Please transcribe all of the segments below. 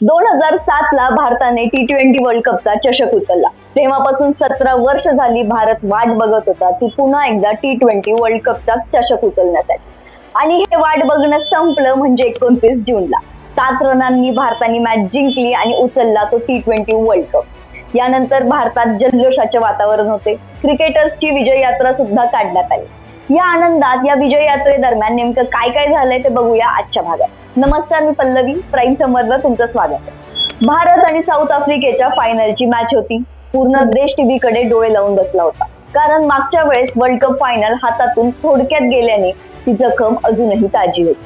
दोन हजार सात ला भारताने टी ट्वेंटी वर्ल्ड कपचा चषक उचलला. तेव्हापासून सतरा वर्ष झाली भारत वाट बघत होता. ती पुन्हा एकदा टी ट्वेंटी वर्ल्ड कपचा चषक उचलण्यासाठी आणि हे वाट बघणं संपलं म्हणजे एकोणतीस जूनला. सात रनांनी भारताने मॅच जिंकली आणि उचलला तो टी ट्वेंटी वर्ल्ड कप यानंतर भारतात जल्लोषाचे वातावरण होते. क्रिकेटर्सची विजय यात्रा सुद्धा काढण्यात आली. या आनंदात या विजय यात्रेदरम्यान नेमकं काय काय झालंय ते बघूया आजच्या भागात. नमस्कार मी पल्लवी. प्राईम संवादला तुमचं स्वागत भारत आणि साऊथ आफ्रिकेच्या फायनलची मॅच होती. पूर्ण देश टीव्ही कडे डोळे लावून बसला होता. कारण मागच्या वेळेस वर्ल्ड कप फायनल हातातून थोडक्यात गेल्याने ती जखम अजूनही ताजी होती.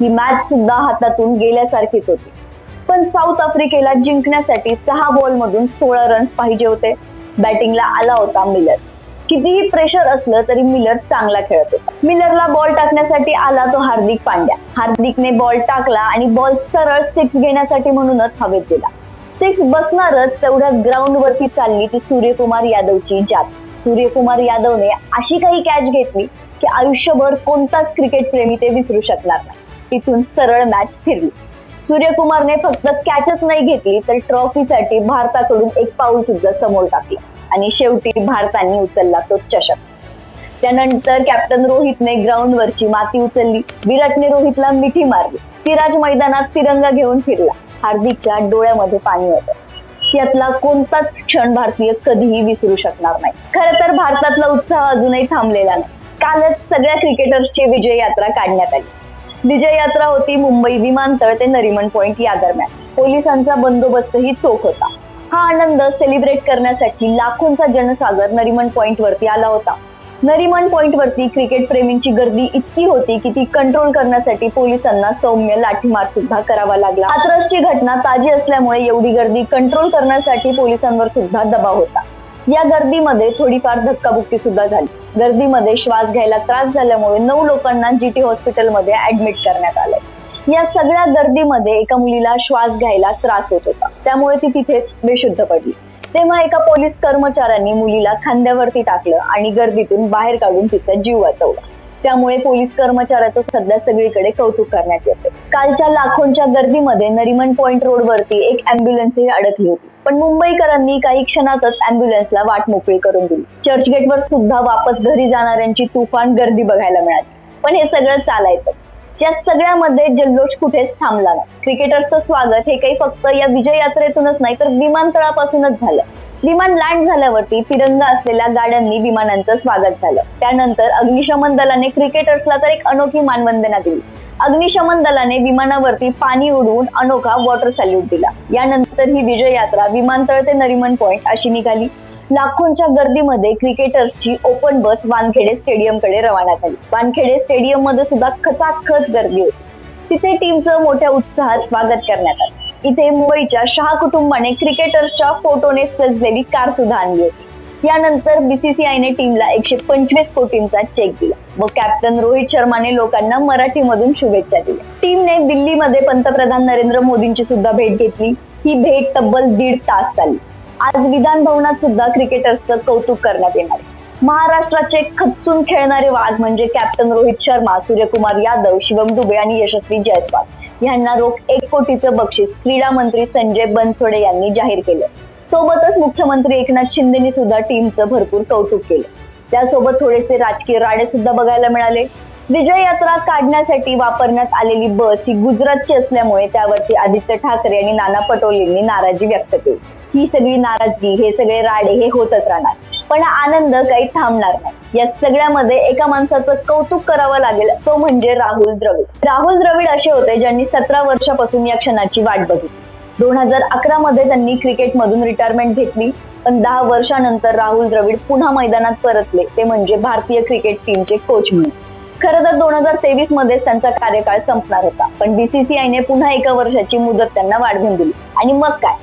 ही मॅच सुद्धा हातातून गेल्यासारखीच होती. पण साऊथ आफ्रिकेला जिंकण्यासाठी सहा बॉल मधून सोळा रन्स पाहिजे होते. बॅटिंगला आला होता मिलर. कितीही प्रेशर असलं तरी मिलर चांगला खेळत होता. मिलरला बॉल टाकण्यासाठी आला तो हार्दिक पांड्या. हार्दिकने बॉल टाकला आणि बॉल सरळ सिक्स घेण्यासाठी म्हणूनच हवेत गेला. सिक्स बसणारच तेवढ्या ग्राउंड वरती चालली ती सूर्यकुमार यादवची जात. सूर्यकुमार यादवने अशी काही कॅच घेतली की आयुष्यभर कोणताच क्रिकेट प्रेमी ते विसरू शकणार नाही. तिथून सरळ मॅच फिरली. सूर्यकुमारने फक्त कॅचच नाही घेतली तर ट्रॉफीसाठी भारताकडून एक पाऊल सुद्धा समोर टाकलं. आणि शेवटी भारताने उचलला तो चषक. त्यानंतर कॅप्टन रोहितने ग्राउंडवरची माती उचलली. विराटने रोहितला मिठी मारली. सिराज मैदानात तिरंगा घेऊन फिरला. हार्दिकच्या डोळ्यामध्ये पाणी होतं. यातला कोणताच क्षण भारतीय कधीही विसरू शकणार नाही. खर तर भारतातला उत्साह अजूनही थांबलेला नाही. कालच सगळ्या क्रिकेटर्सची विजय यात्रा काढण्यात आली. विजय यात्रा होती मुंबई विमानतळ ते नरिमन पॉइंट या दरम्यान. पोलिसांचा बंदोबस्तही चोख होता. हा आनंद सेलिब्रेट करण्यासाठी लाखोंचा जनसागर नरिमन पॉइंट वरती आला होता. नरिमन पॉइंट वरती क्रिकेट प्रेमींची गर्दी इतकी होती की ती कंट्रोल करण्यासाठी पोलिसांना सौम्य लाठीमार सुद्धा करावा लागला. हाथरसची घटना ताजी असल्यामुळे एवढी गर्दी कंट्रोल करण्यासाठी पोलिसांवर सुद्धा दबाव होता. या गर्दीमध्ये थोडीफार धक्काबुक्की सुद्धा झाली. गर्दीमध्ये श्वास घ्यायला त्रास झाल्यामुळे नऊ लोकांना जीटी हॉस्पिटलमध्ये ऍडमिट करण्यात आले. या सगळ्या गर्दीमध्ये एका मुलीला श्वास घ्यायला त्रास होत होता. त्यामुळे ती तिथेच बेशुद्ध पडली. तेव्हा एका पोलीस कर्मचाऱ्यांनी मुलीला खांद्यावरती टाकलं आणि गर्दीतून बाहेर काढून तिचा जीव वाचवला. त्यामुळे पोलीस कर्मचाऱ्याचं सध्या सगळीकडे कौतुक करण्यात येते कालच्या लाखोंच्या गर्दीमध्ये नरिमन पॉइंट रोडवरती एक अँब्युलन्सही अडकली होती. पण मुंबईकरांनी काही क्षणातच अँब्युलन्सला वाट मोकळी करून दिली. चर्चगेटवर सुद्धा वापस घरी जाणाऱ्यांची तुफान गर्दी बघायला मिळाली. पण हे सगळं चालायचं या सगळ्यामध्ये जल्लोष कुठेच थांबला नाही. क्रिकेटरचं स्वागत हे काही फक्त या विजय यात्रेतूनच नाही तर विमानतळापासूनच झालं. विमान लँड झाल्यावरती तिरंगा असलेल्या गाड्यांनी विमानांचं स्वागत झालं. त्यानंतर अग्निशमन दलाने क्रिकेटर्सला तर एक अनोखी मानवंदना दिली. अग्निशमन दलाने विमानावरती पाणी उडवून अनोखा वॉटर सॅल्यूट दिला. यानंतर ही विजय यात्रा विमानतळ ते नरिमन पॉइंट अशी निघाली. लाखोंच्या गर्दीमध्ये क्रिकेटर्सची ओपन बस वानखेडे स्टेडियमकडे रवाना झाली वानखेडे स्टेडियममध्ये सुद्धा खचाखच गर्दी होती. तिथे टीमचं मोठ्या उत्साहात स्वागत करण्यात आलं. इथे मुंबईच्या शहा कुटुंबाने क्रिकेटर्सच्या फोटोने सजलेली कार सुद्धा आणली होती. यानंतर बीसीसीआयने टीमला एकशे पंचवीस कोटींचा चेक दिला व कॅप्टन रोहित शर्माने लोकांना मराठीमधून शुभेच्छा दिल्या. टीमने दिल्लीमध्ये पंतप्रधान नरेंद्र मोदींची सुद्धा भेट घेतली. ही भेट तब्बल दीड तास चालली. आज विधान भवनात सुद्धा क्रिकेटर्सचं कौतुक करण्यात येणार. आहे. महाराष्ट्राचे खच्चून खेळणारे वाद म्हणजे कॅप्टन रोहित शर्मा सूर्यकुमार यादव शिवम दुबे आणि यशस्वी जयस्वाल. यांना रोख एक कोटीचं बक्षीस क्रीडा मंत्री संजय बनसोडे यांनी जाहीर केलं. सोबतच मुख्यमंत्री एकनाथ शिंदेनी सुद्धा टीमचं भरपूर कौतुक केलं. त्यासोबत थोडेसे राजकीय राडे सुद्धा बघायला मिळाले. विजय यात्रा काढण्यासाठी वापरण्यात आलेली बस ही गुजरातची असल्यामुळे त्यावरती आदित्य ठाकरे आणि नाना पटोलेंनी नाराजी व्यक्त केली. ही सगळी नाराजगी हे सगळे राडे हे होतच राहणार. पण आनंद काही थांबणार नाही. या सगळ्यामध्ये एका माणसाचं कौतुक करावं लागेल तो म्हणजे राहुल द्रविड. राहुल द्रविड असे होते ज्यांनी सतरा वर्षापासून या क्षणाची वाट बघितली. दोन हजार अकरा मध्ये त्यांनी क्रिकेटमधून रिटायरमेंट घेतली पण दहा वर्षानंतर राहुल द्रविड पुन्हा मैदानात परतले. ते म्हणजे भारतीय क्रिकेट टीमचे कोच म्हणून. खरं तर दोन हजार तेवीस मध्येच त्यांचा कार्यकाळ संपणार होता. पण बीसीसीआयने पुन्हा एका वर्षाची मुदत त्यांना वाढवून दिली. आणि मग काय?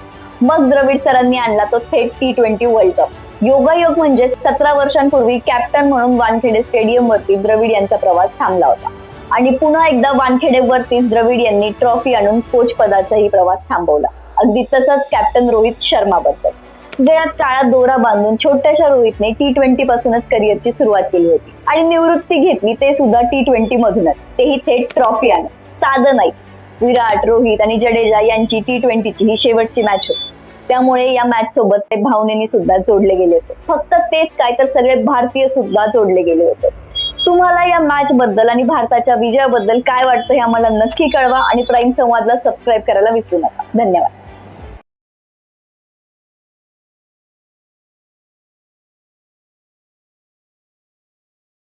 मग द्रविड सरांनी आणला तो थेट टी ट्वेंटी वर्ल्ड कप योगायोग म्हणजे सतरा वर्षांपूर्वी कॅप्टन म्हणून वानखेडे स्टेडियम वरती द्रविड यांचा प्रवास थांबला होता. आणि पुन्हा एकदा वानखेडेवरतीच द्रविड यांनी ट्रॉफी आणून कोच पदाचाही प्रवास थांबवला. अगदी तसंच कॅप्टन रोहित शर्मा बद्दल गळ्यात काळा दोरा बांधून छोट्याशा रोहितने टी ट्वेंटी पासूनच करिअरची सुरुवात केली होती. आणि निवृत्ती घेतली ते सुद्धा टी ट्वेंटी मधूनच. तेही थेट ट्रॉफी आणत साधं नाहीच. विराट रोहित आणि जडेजा यांची टी ट्वेंटीची ही शेवटची मॅच होती. त्यामुळे या मॅच सोबत ते भावनेनी सुद्धा जोडले गेले होते. फक्त तेच काय तर सगळे भारतीय सुद्धा जोडले गेले होते. तुम्हाला या मॅच बद्दल आणि भारताच्या विजयाबद्दल काय वाटतं हे आम्हाला नक्की कळवा आणि प्राईम संवादला सबस्क्राईब करायला विसरू नका. धन्यवाद.